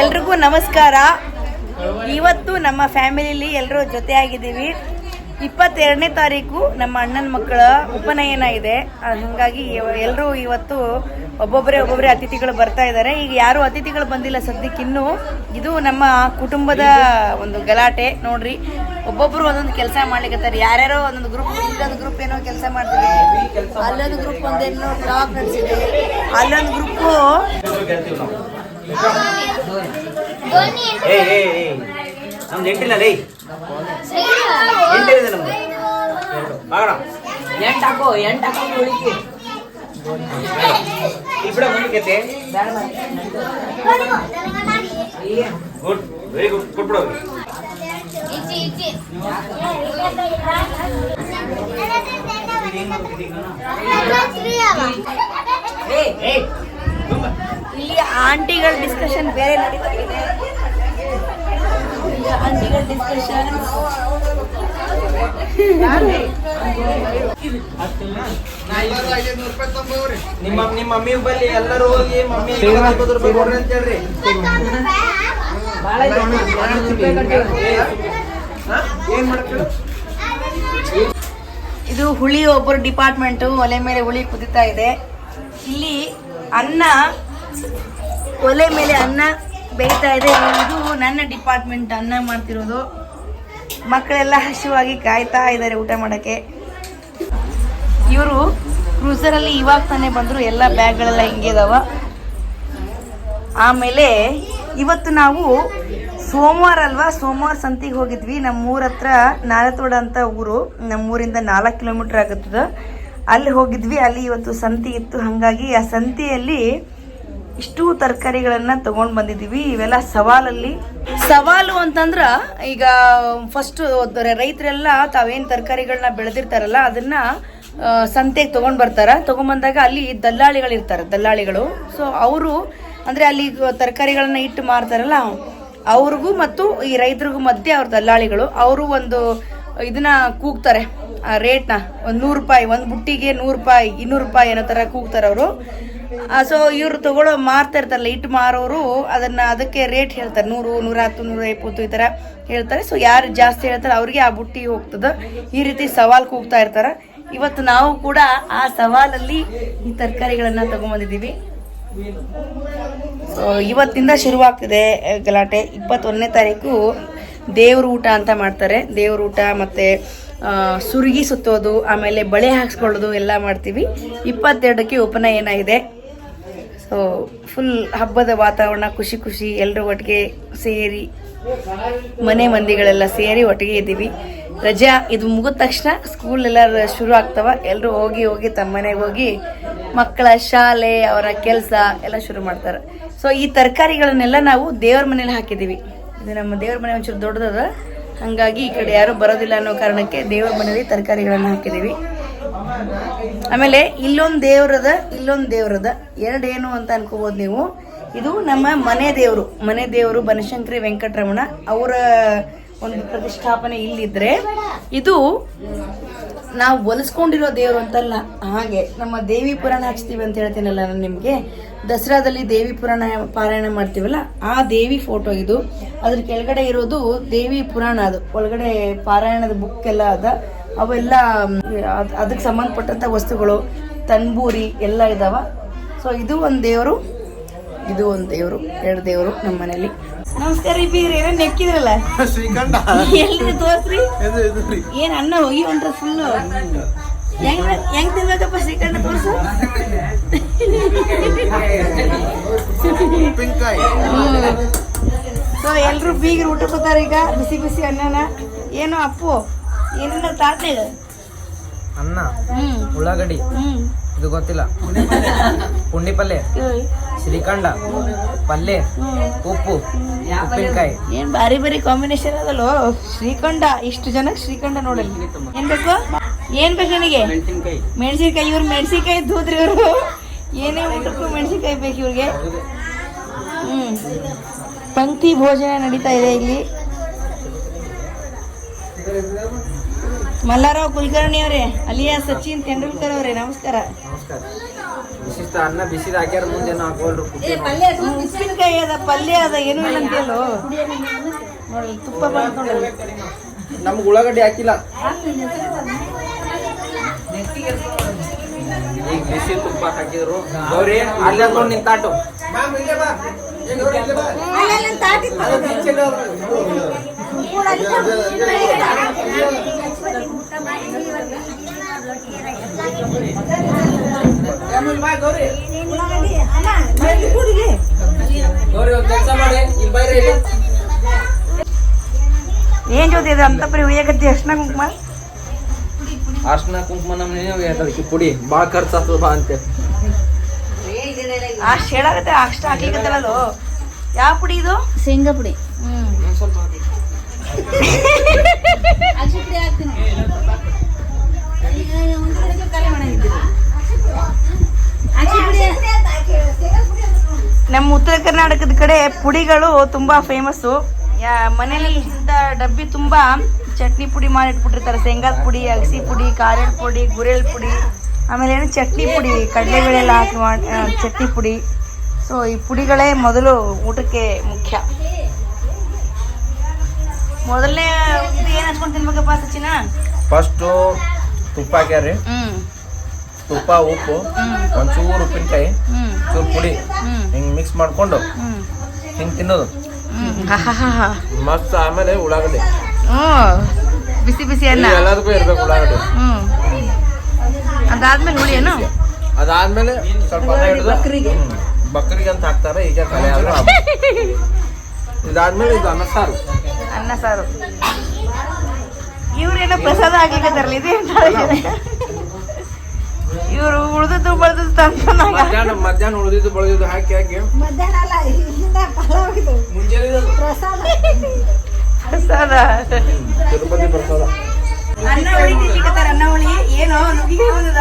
ಎಲ್ರಿಗೂ ನಮಸ್ಕಾರ. ಇವತ್ತು ನಮ್ಮ ಫ್ಯಾಮಿಲಿಲಿ ಎಲ್ಲರೂ ಜೊತೆಯಾಗಿದ್ದೀವಿ. ಇಪ್ಪತ್ತೆರಡನೇ ತಾರೀಕು ನಮ್ಮ ಅಣ್ಣನ ಮಕ್ಕಳ ಉಪನಯನ ಇದೆ. ಹಂಗಾಗಿ ಎಲ್ಲರೂ ಇವತ್ತು ಒಬ್ಬೊಬ್ಬರೇ ಒಬ್ಬೊಬ್ಬರೇ ಅತಿಥಿಗಳು ಬರ್ತಾ ಇದ್ದಾರೆ. ಈಗ ಯಾರು ಅತಿಥಿಗಳು ಬಂದಿಲ್ಲ ಸದ್ಯಕ್ಕೆ ಇನ್ನೂ. ಇದು ನಮ್ಮ ಕುಟುಂಬದ ಒಂದು ಗಲಾಟೆ. ನೋಡ್ರಿ, ಒಬ್ಬೊಬ್ರು ಒಂದೊಂದು ಕೆಲಸ ಮಾಡ್ಲಿಕ್ಕೆ ಯಾರ್ಯಾರೋ ಒಂದೊಂದು ಗ್ರೂಪ್ ಇಲ್ಲೊಂದು ಗ್ರೂಪ್ ಏನೋ ಕೆಲಸ ಮಾಡ್ತಿದೆ. ಅಲ್ಲೊಂದು ಗ್ರೂಪ್ ಒಂದೇನೋ ಬ್ಲಾಗ್ ನಡೆಸಿದೆ. ಅಲ್ಲೊಂದು ಗ್ರೂಪು ಏಯ್ ಏಯ್ ಏಯ್ ನಮ್ದು ಎಂಟಿಲ್ಲ ರೇ ಎಂಟಿದೆ ನಮ್ದು ಬಾಗಣ ಎಂಟು ಹಾಕೋ ಎಂಟು ಹಾಕೋ ಉಳಿಕೆ ಇಬ್ಬರ ಮುಂದಕ್ಕೆ ಗುಡ್ ವೆರಿ ಗುಡ್ ಕೊಟ್ಬಿಡು ಅವ್ರಿಗೆ ಏಯ್ ತುಂಬ. ಇಲ್ಲಿ ಆಂಟಿಗಳ ಡಿಸ್ಕಷನ್ ಬೇರೆ ನಡೀತಾ ಇದೆ. ಇಲ್ಲಿ ಆಂಟಿಗಳ ಡಿಸ್ಕಷನ್ ನಿಮ್ಮ ನಿಮ್ಮ ಮಮ್ಮಿ ಬಲ್ಲಿ ಎಲ್ಲರೂ ಹೋಗಿ ಮಮ್ಮಿ ಅಂತ ಹೇಳ್ರಿ. ಹಾ? ಏನ್ ಮಾಡ್ತೀವಿ ಇದು ಹುಳಿ ಒಬ್ಬರು ಡಿಪಾರ್ಟ್ಮೆಂಟ್ ಒಲೆ ಮೇಲೆ ಹುಳಿ ಕುದಿತಾ ಇದೆ. ಇಲ್ಲಿ ಅನ್ನ ಒಲೆ ಮೇಲೆ ಅನ್ನ ಬೇಯ್ತಾ ಇದೆ. ಇದು ನನ್ನ ಡಿಪಾರ್ಟ್ಮೆಂಟ್ ಅನ್ನ ಮಾಡ್ತಿರೋದು. ಮಕ್ಕಳೆಲ್ಲ ಹಸಿವಾಗಿ ಕಾಯ್ತಾ ಇದ್ದಾರೆ ಊಟ ಮಾಡೋಕ್ಕೆ. ಇವರು ಕ್ರೂಸರಲ್ಲಿ ಇವಾಗ ತಾನೇ ಬಂದರು, ಎಲ್ಲ ಬ್ಯಾಗ್ಗಳೆಲ್ಲ ಹಿಂಗೆ ಇದಾವ. ಆಮೇಲೆ ಇವತ್ತು ನಾವು ಸೋಮವಾರ ಅಲ್ವಾ? ಸೋಮವಾರ ಸಂತಿಗೆ ಹೋಗಿದ್ವಿ. ನಮ್ಮ ಊರ ಹತ್ರ ನಾಲತೋಡ ಅಂತ ಊರು. ನಮ್ಮ ಊರಿಂದ ನಾಲ್ಕು ಕಿಲೋಮೀಟ್ರ್ ಆಗುತ್ತದೆ. ಅಲ್ಲಿ ಹೋಗಿದ್ವಿ. ಅಲ್ಲಿ ಇವತ್ತು ಸಂತಿ ಇತ್ತು. ಹಾಗಾಗಿ ಆ ಸಂತಿಯಲ್ಲಿ ಇಷ್ಟು ತರಕಾರಿಗಳನ್ನ ತಗೊಂಡ್ ಬಂದಿದೀವಿ. ಇವೆಲ್ಲ ಸವಾಲಲ್ಲಿ. ಸವಾಲು ಅಂತಂದ್ರ ಈಗ ಫಸ್ಟ್ ರೈತರೆಲ್ಲ ತಾವೇನ್ ತರಕಾರಿಗಳನ್ನ ಬೆಳೆದಿರ್ತಾರಲ್ಲ ಅದನ್ನ ಸಂತೆಗೆ ತಗೊಂಡ್ ಬರ್ತಾರ. ತಗೊಂಡ್ಬಂದಾಗ ಅಲ್ಲಿ ದಲ್ಲಾಳಿಗಳು ಇರ್ತಾರೆ ದಲ್ಲಾಳಿಗಳು. ಸೊ ಅವರು ಅಂದ್ರೆ ಅಲ್ಲಿ ತರಕಾರಿಗಳನ್ನ ಇಟ್ಟು ಮಾರ್ತಾರಲ್ಲ, ಅವ್ರಿಗೂ ಮತ್ತು ಈ ರೈತರಿಗೂ ಮಧ್ಯೆ ಅವ್ರ ದಲ್ಲಾಳಿಗಳು. ಅವರು ಒಂದು ಇದನ್ನ ಕೂಗ್ತಾರೆ, ಆ ರೇಟ್ನ. ಒಂದು ನೂರು ರೂಪಾಯಿ, ಒಂದು ಬುಟ್ಟಿಗೆ ನೂರು ರೂಪಾಯಿ, ಇನ್ನೂರು ರೂಪಾಯಿ ಅನ್ನೋ ಥರ ಕೂಗ್ತಾರೆ ಅವರು ಸೊ ಇವರು ತಗೊಳ್ಳೋ ಮಾರ್ತಾ ಇರ್ತಾರಲ್ಲ ಇಟ್ಟು ಮಾರೋರು ಅದನ್ನ ಅದಕ್ಕೆ ರೇಟ್ ಹೇಳ್ತಾರೆ. ನೂರು ನೂರ ಹತ್ತು ನೂರ ಇಪ್ಪತ್ತು ಈ ಥರ ಹೇಳ್ತಾರೆ. ಸೊ ಯಾರು ಜಾಸ್ತಿ ಹೇಳ್ತಾರೆ ಅವ್ರಿಗೆ ಆ ಬುಟ್ಟಿ ಹೋಗ್ತದ. ಈ ರೀತಿ ಸವಾಲ್ ಕೂಗ್ತಾ ಇರ್ತಾರೆ. ಇವತ್ತು ನಾವು ಕೂಡ ಆ ಸವಾಲಲ್ಲಿ ಈ ತರಕಾರಿಗಳನ್ನ ತಗೊಂಬಂದಿದ್ದೀವಿ. ಸೊ ಇವತ್ತಿಂದ ಶುರುವಾಗ್ತಿದೆ ಗಲಾಟೆ. ಇಪ್ಪತ್ತೊಂದನೇ ತಾರೀಕು ದೇವ್ರ ಊಟ ಅಂತ ಮಾಡ್ತಾರೆ. ದೇವ್ರ ಊಟ ಮತ್ತು ಸುರುಗಿ ಸುತ್ತೋದು, ಆಮೇಲೆ ಬಳೆ ಹಾಕ್ಸ್ಕೊಳ್ಳೋದು ಎಲ್ಲ ಮಾಡ್ತೀವಿ. ಇಪ್ಪತ್ತೆರಡಕ್ಕೆ ಉಪನಯನ ಇದೆ ಸೊ ಫುಲ್ ಹಬ್ಬದ ವಾತಾವರಣ, ಖುಷಿ ಖುಷಿ ಎಲ್ಲರೂ ಒಟ್ಟಿಗೆ ಸೇರಿ, ಮನೆ ಮಂದಿಗಳೆಲ್ಲ ಸೇರಿ ಒಟ್ಟಿಗೆ ಇದ್ದೀವಿ. ರಜಾ ಇದು ಮುಗಿದ ತಕ್ಷಣ ಸ್ಕೂಲ್ ಎಲ್ಲ ಶುರು ಆಗ್ತವ. ಎಲ್ಲರೂ ಹೋಗಿ ಹೋಗಿ ತಮ್ಮ ಮನೆಗೆ ಹೋಗಿ ಮಕ್ಕಳ ಶಾಲೆ, ಅವರ ಕೆಲಸ ಎಲ್ಲ ಶುರು ಮಾಡ್ತಾರೆ. ಸೊ ಈ ತರಕಾರಿಗಳನ್ನೆಲ್ಲ ನಾವು ದೇವ್ರ ಮನೇಲಿ ಹಾಕಿದ್ದೀವಿ. ಇದು ನಮ್ಮ ದೇವ್ರ ಮನೆ ಒಂಚೂರು ದೊಡ್ಡದದ. ಹಾಗಾಗಿ ಈ ಕಡೆ ಯಾರೂ ಬರೋದಿಲ್ಲ ಅನ್ನೋ ಕಾರಣಕ್ಕೆ ದೇವ್ರ ಮನೇಲಿ ತರಕಾರಿಗಳನ್ನು ಹಾಕಿದ್ದೀವಿ. ಆಮೇಲೆ ಇಲ್ಲೊಂದು ದೇವ್ರದ ಇಲ್ಲೊಂದು ದೇವ್ರದ. ಎರಡೇನು ಅಂತ ಅನ್ಕೋಬೋದು ನೀವು. ಇದು ನಮ್ಮ ಮನೆ ದೇವರು. ಮನೆ ದೇವರು ಬನಶಂಕರಿ ವೆಂಕಟರಮಣ ಅವರ ಒಂದು ಪ್ರತಿಷ್ಠಾಪನೆ ಇಲ್ಲಿದ್ರೆ. ಇದು ನಾವು ಹೊಲಿಸ್ಕೊಂಡಿರೋ ದೇವರು ಅಂತಲ್ಲ, ಹಾಗೆ. ನಮ್ಮ ದೇವಿ ಪುರಾಣ ಹಚ್ತೀವಿ ಅಂತ ಹೇಳ್ತೀನಲ್ಲ ನಾನು ನಿಮಗೆ. ದಸರಾದಲ್ಲಿ ದೇವಿ ಪುರಾಣ ಪಾರಾಯಣ ಮಾಡ್ತೀವಲ್ಲ, ಆ ದೇವಿ ಫೋಟೋ ಇದು. ಅದ್ರ ಕೆಳಗಡೆ ಇರೋದು ದೇವಿ ಪುರಾಣ ಅದು. ಒಳಗಡೆ ಪಾರಾಯಣದ ಬುಕ್ ಎಲ್ಲ ಅದ. ಅವೆಲ್ಲ ಅದಕ್ಕೆ ಸಂಬಂಧಪಟ್ಟಂಥ ವಸ್ತುಗಳು ತನ್ಬೂರಿ ಎಲ್ಲ ಇದಾವ. ಸೊ ಇದು ಒಂದು ದೇವರು ಇದು ಒಂದು ದೇವರು ಎರಡು ದೇವರು ನಮ್ಮ ಮನೇಲಿ ನಮಸ್ಕಾರ ರೀ ಬೀಗ್ರಿ ಏನೋ ನೆಕ್ಕಿದ್ರಲ್ಲ? ಶ್ರೀಕಂಠ ಎಲ್ರಿ ತೋರ್ಸ್ರಿ. ಏನ್ ಅನ್ನ ಹೋಗಿ ಹೊಂಟ್ರ ಫುಲ್ಲು ಹೆಂಗ್ ಹೆಂಗ್ ತಿನ್ಬೇಕಪ್ಪ ಶ್ರೀಕಂಠ ತೋರ್ಸು? ಸೊ ಎಲ್ರು ಬೀಗ್ರು ಊಟ ಬರ್ತಾರ ಈಗ ಬಿಸಿ ಬಿಸಿ ಅನ್ನನ? ಏನು ಅಪ್ಪು? ಏನಿಲ್ಲ ಅನ್ನ ಉಳ್ಳಾಗಡ್ಡಿ. ಇದು ಗೊತ್ತಿಲ್ಲ. ಪುಂಡಿ ಪಲ್ಯ ಶ್ರೀಖಂಡ ಪಲ್ಯ ಉಪ್ಪು ಉಪ್ಪಿನಕಾಯಿ. ಏನ್ ಬಾರಿ ಬಾರಿ ಕಾಂಬಿನೇಷನ್ ಅದಲ್ಲೋ. ಶ್ರೀಖಂಡ ಇಷ್ಟು ಜನಕ್ಕೆ ಶ್ರೀಖಂಡ ನೋಡಲಿ. ಏನ್ ಬೇಕು? ಏನ್ ಬೇಕು ನನಗೆ? ಮೆಣಸಿನಕಾಯಿ. ಮೆಣಸಿನ್ಕಾಯಿ ಇವ್ರು ಮೆಣಸಿನ್ಕಾಯಿ ದೂದ್ರಿ ಇವರು. ಏನೇ ಊಟಕ್ಕೂ ಮೆಣಸಿನ್ಕಾಯಿ ಬೇಕು ಇವ್ರಿಗೆ. ಹ್ಮ್. ಪಂಕ್ತಿ ಭೋಜನ ನಡೀತಾ ಇದೆ ಇಲ್ಲಿ. ಮಲ್ಲಾರಾವ್ ಕುಲಕರ್ಣಿ ಅವರೇ ಅಲಿಯಾ ಸಚಿನ್ ತೆಂಡೂಲ್ಕರ್ ಅವರೇ ನಮಸ್ಕಾರ. ನಮಸ್ಕಾರ. ವಿಶಿಷ್ಟ ಅನ್ನ ಬಿಸಿದ ಹಾಕ್ಯಾರ ಮುಂದೆ ಹಾಕೋಲ್ರು ಉಪ್ಪಿನಕಾಯಿ ಅದ ಪಲ್ಯ ಅದ ಏನು ಇಲ್ಲ ಅಂತೇಳು ನೋಡಿ ತುಪ್ಪ ನಮ್ಗೆ ಉಳ್ಳಾಗಡ್ಡಿ ಹಾಕಿಲ್ಲ. ಈಗ ಬಿಸಿ ತುಪ್ಪ ಹಾಕಿದ್ರು. ಅವ್ರಿ ಅಲ್ಲೇ ನೋಡಿ ನಿನ್ ತಾಟು ಕೆಲಸ ಮಾಡಿ ಇಲ್ಲಿ ಬೈರಿ ಇಲ್ಲಿ ಏನ್ ಜೊತೆ ಇದೆ? ಅಂತ ಉಯ್ಯಕತ್ತಿ ಅರ್ಶನ ಕುಂಕುಮ? ಅರ್ಶನ ಕುಂಕುಮ ನಮ್ಮ ಅದಕ್ಕೆ ಪುಡಿ ಭಾಳ ಖರ್ಚ ಆಗ್ತದ ಬಾ ಅಂತ. ಅಷ್ಟು ಹೇಳಾಗತ್ತೆ ಅಷ್ಟ ಹಾಕ್ಲಿಕ್ಕತ್ತಲ್ಲ ಯಾವ ಪುಡಿ ಇದು? ಶೇಂಗಾ ಪುಡಿ. ಹ್ಮ್. ಸ್ವಲ್ಪ ನಮ್ಮ ಉತ್ತರ ಕರ್ನಾಟಕದ ಕಡೆ ಪುಡಿಗಳು ತುಂಬಾ ಫೇಮಸ್ಸು ಮನೇಲಿ ಡಬ್ಬಿ ತುಂಬಾ ಚಟ್ನಿ ಪುಡಿ ಮಾಡಿ ಇಟ್ಬಿಟ್ಟಿರ್ತಾರೆ ಶೇಂಗಾದ ಪುಡಿ ಅಗಸಿ ಪುಡಿ ಖಾರದ ಪುಡಿ ಗುರೆಲ್ ಪುಡಿ ಆಮೇಲೆ ಏನು ಚಟ್ನಿ ಪುಡಿ ಕಡಲೆಬೇಳೆ ಎಲ್ಲ ಹಾಕಿ ಮಾಡಿ ಚಟ್ನಿ ಪುಡಿ. ಸೊ ಈ ಪುಡಿಗಳೇ ಮೊದಲು ಊಟಕ್ಕೆ ಮುಖ್ಯ. ಮೊದಲನೇ ಏನು ಹಚ್ಕೊಂಡು ತಿನ್ಬೇಕಪ್ಪ ಸಚಿನ? ಫಸ್ಟ್ ತುಪ್ಪ ಹಾಕ್ಯಾರಿ ಹ್ಮ್. ತುಪ್ಪ ಉಪ್ಪು ಒಂಚೂರು ಉಪ್ಪಿನಕಾಯಿ ಚೂರು ಪುಡಿ ಹಿಂಗೆ ಮಿಕ್ಸ್ ಮಾಡ್ಕೊಂಡು ಹಿಂಗೆ ತಿನ್ನೋದು. ಮಸ್ತ್ ಆಮೇಲೆ ಉಳ್ಳಾಗಡ್ಡಿ. ಬಿಸಿ ಬಿಸಿ ಅನ್ನ. ಎಲ್ಲದಕ್ಕೂ ಇರ್ಬೇಕು ಉಳ್ಳಾಗಡ್ಡಿ. ಅದಾದ್ಮೇಲೆ ಹುಳಿ ಏನು? ಅದಾದ್ಮೇಲೆ ಸ್ವಲ್ಪ ಬಕ್ರಿಗೆ. ಬಕ್ರಿಗೆ ಅಂತ ಹಾಕ್ತಾರೆ ಈಗ ಕಲೆ ಆದ್ರೆ ಇದಾದ್ಮೇಲೆ ಇದು ಅನ್ನ ಸಾರು. ಅನ್ನ ಸಾರು. ಇವ್ರೇನೋ ಪ್ರಸಾದ ಆಗ್ಲಿಕ್ಕೆ ಇವರು ಉಳಿದಿದ್ದು ಬಳ್ದದ್ದು ತಂದು ಮಧ್ಯಾಹ್ನ ಮಧ್ಯಾಹ್ನ ಉಳಿದಿದ್ದು ಬಳದಿದ್ದು ಹಾಕಿ ಹಾಕಿ. ಪ್ರಸಾದ. ತಿರುಪತಿ ಪ್ರಸಾದ. ಅನ್ನ ಹುಳಿ ಅನ್ನ ಹುಳಿ? ಏನೋ ನುಗ್ಗಿಗೆ ಬಂದದ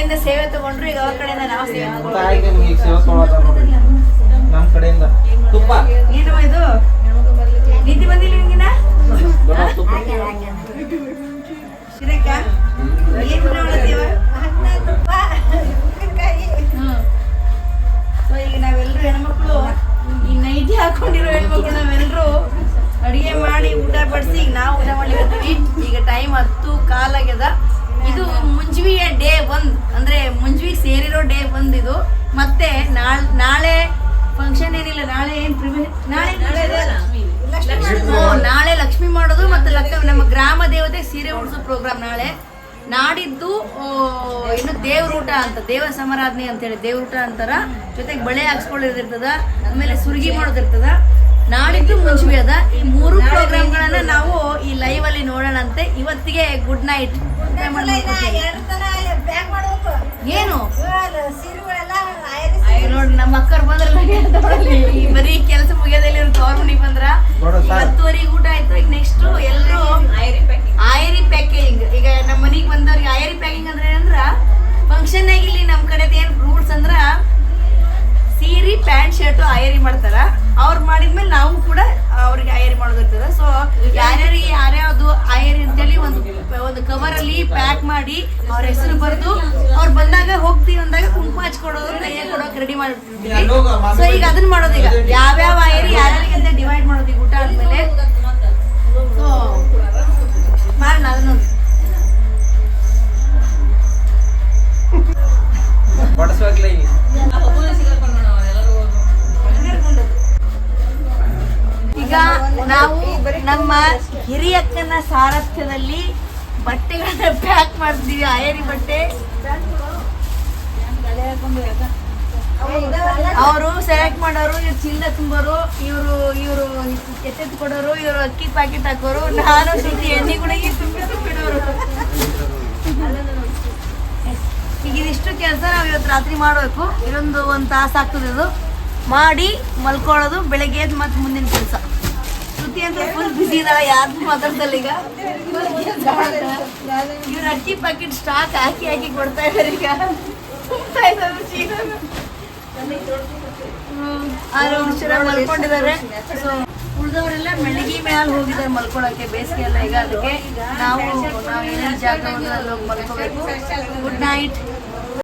ಕಡೆಯಿಂದ ಸೇವೆ ತಗೊಂಡ್ರು ಈಗ ಅವ್ರ ಕಡೆಯಿಂದ ನಾವು ಸೇವೆ ನಮ್ಮ ಕಡೆಯಿಂದ. ತುಪ್ಪ. ಇದು? ನಿದ್ದೆ ಬಂದಿಲ್ಲ ಏನ್ ಸೊ ಈಗ ನಾವೆಲ್ಲರೂ ಹೆಣ್ಮಕ್ಳು ಈ ನೈಟಿ ಹಾಕೊಂಡಿರೋ ಹೆಣ್ಮಕ್ಳು ನಾವೆಲ್ಲರೂ ಅಡಿಗೆ ಮಾಡಿ ಊಟ ಬಡಿಸಿ ಈಗ ನಾವು ಊಟ ಮಾಡ್ಲಿಕ್ಕೆ ಈಗ ಟೈಮ್ ಹತ್ತು ಕಾಲಾಗ್ಯದ. ಇದು ಮುಂಜುವಿಯ ಡೇ ಒಂದ್ ಅಂದ್ರೆ ಮುಂಜ್ವಿ ಸೇರಿರೋ ಡೇ ಒಂದ್ ಇದು ಮತ್ತೆ ನಾಳೆ ನಾಳೆ ಫಂಕ್ಷನ್ ಏನಿಲ್ಲ ನಾಳೆ ಏನ್ ನಾಳೆ ನಾಳೆ ಲಕ್ಷ್ಮಿ. ಮಾಡೋದು. ಮತ್ತೆ ಲಕ್ಕ ನಮ್ಮ ಗ್ರಾಮ ದೇವತೆ ಸೀರೆ ಉಡಿಸೋ ಪ್ರೋಗ್ರಾಮ್ ನಾಳೆ. ನಾಡಿದ್ದು ಇನ್ನು ಏನು ದೇವ್ರೂಟ ಅಂತ ದೇವ ಸಮಾರಾಧನೆ ಅಂತೇಳಿ ದೇವ್ರೂಟ ಅಂತಾರ. ಜೊತೆಗೆ ಬಳೆ ಹಾಕ್ಸ್ಕೊಳ್ಳೋದಿರ್ತದ ಆಮೇಲೆ ಸುರ್ಗಿ ಮಾಡೋದಿರ್ತದ. ನಾಡಿದ್ದು ಮುಂಚೆ ಅದ. ಈ ಮೂರು ಪ್ರೋಗ್ರಾಮ್ಗಳನ್ನ ನಾವು ಈ ಲೈವ್ ಅಲ್ಲಿ ನೋಡೋಣಂತೆ. ಇವತ್ತಿಗೆ ಗುಡ್ ನೈಟ್ ಏನು? ನೋಡ್ರಿ ನಮ್ಮ ಅಕ್ಕರ್ ಬಂದ್ರಲ್ಲ ಈ ಬರೀ ಕೆಲಸ ಮುಗಿಯೋದಲ್ಲಿ ಮನಿಗ್ ಬಂದ್ರ. ಹತ್ತುವರೆಗೆ ಊಟ ಆಯ್ತು. ಈಗ ನೆಕ್ಸ್ಟ್ ಎಲ್ಲರೂ ಆಯರಿ ಪ್ಯಾಕಿಂಗ್ ಈಗ ನಮ್ಮ ಮನಿಗ್ ಬಂದವ್ರಿಗೆ ಆಯರಿ ಪ್ಯಾಕಿಂಗ್ ಅಂದ್ರೆ ಏನಂದ್ರ? ಫಂಕ್ಷನ್ ಆಗಿ ಇಲ್ಲಿ ನಮ್ಮ ಕಡೆದ ಏನ್ ರೂಲ್ಸ್ ಅಂದ್ರ ಸೀರೆ ಪ್ಯಾಂಟ್ ಶರ್ಟ್ ಆಯರಿ ಮಾಡ್ತಾರ. ಅವ್ರು ಮಾಡಿದ್ಮೇಲೆ ನಾವು ಕೂಡ ಅವ್ರಿಗೆ ಆಯರಿ ಮಾಡೋದಿರ್ತದೆ. ಸೊ ಯಾರ್ಯಾರಿಗೆ ಯಾರ್ಯಾವ್ದು ಅಂತ ಅಂತೇಳಿ ಒಂದು ಒಂದು ಕವರ್ ಅಲ್ಲಿ ಪ್ಯಾಕ್ ಮಾಡಿ ಅವ್ರ ಹೆಸರು ಬರೆದು ಅವ್ರು ಬಂದಾಗ ಹೋಗ್ತೀವಿ ಅಂದಾಗ ಕುಂಕುಮ ಹಚ್ಕೊಡೋದು ಕೈಯ ಕೊಡೋಕೆ ರೆಡಿ ಮಾಡಿರ್ತೀವಿ. ಸೊ ಈಗ ಅದನ್ನ ಮಾಡೋದೀಗ. ಯಾವ್ಯಾವ ಆಯರಿ ಯಾರ್ಯಾರಿಗೆ ಅಂತ ಡಿವೈಡ್ ಮಾಡೋದು ಈಗ ಊಟ ಆದ್ಮೇಲೆ. ಸೊ ಮಾಡೋಣ ಅದನ್ನ ನಮ್ಮ ಹಿರಿಯಕ್ಕನ ಸಾರಥ್ಯದಲ್ಲಿ ಬಟ್ಟೆಗಳನ್ನ ಪ್ಯಾಕ್ ಮಾಡ್ತೀವಿ ಅಯರಿ ಬಟ್ಟೆ. ಅವರು ಸೆಲೆಕ್ಟ್ ಮಾಡೋರು, ಇವ್ರು ಚಿಲ್ಲ ತುಂಬೋರು, ಇವರು ಇವರು ಎತ್ತೆತ್ತು ಕೊಡೋರು ಇವರು ಅಕ್ಕಿ ಪ್ಯಾಕೆಟ್ ಹಾಕೋರು, ನಾನು ಸುದ್ದಿ ಎಣ್ಣೆ ಕೂಡ ತುಂಬಿ ತುಂಬಿಡೋರು ಈಗ ಇದಿಷ್ಟು ಕೆಲಸ ನಾವು ಇವತ್ತು ರಾತ್ರಿ ಮಾಡಬೇಕು. ಇದೊಂದು ಒಂದು ತಾಸು ಆಗ್ತದೆ ಇದು. ಮಾಡಿ ಮಲ್ಕೊಳ್ಳೋದು, ಬೆಳಗ್ಗೆ ಮತ್ತೆ ಮುಂದಿನ ಕೆಲಸ. ಶ್ರುತಿ ಅಂತ ಫುಲ್ ಬಿಸಿ ಇದಾಳ ಯಾರು ಮಾತಾಡ್ದಲ್ಲಿ ಈಗ? ಇವ್ರ ಅಕ್ಕಿ ಪ್ಯಾಕೆಟ್ ಸ್ಟಾಕ್ ಹಾಕಿ ಹಾಕಿ ಕೊಡ್ತಾ ಇದಾರೆ ಈಗ. ಮಲ್ಕೊಂಡಿದ್ದಾರೆ. ಸೊ ಉಳಿದವರೆಲ್ಲ ಮೆಳಗಿ ಹೋಗಿದ್ದಾರೆ ಮಲ್ಕೊಳಕ್ಕೆ, ಬೇಸಿಗೆ ಎಲ್ಲ ಈಗ ಅದಕ್ಕೆ. ನಾವು ನಾವು ಏನೇನು ಜಾಗ ಮಲ್ಕೋಬೇಕು. Good night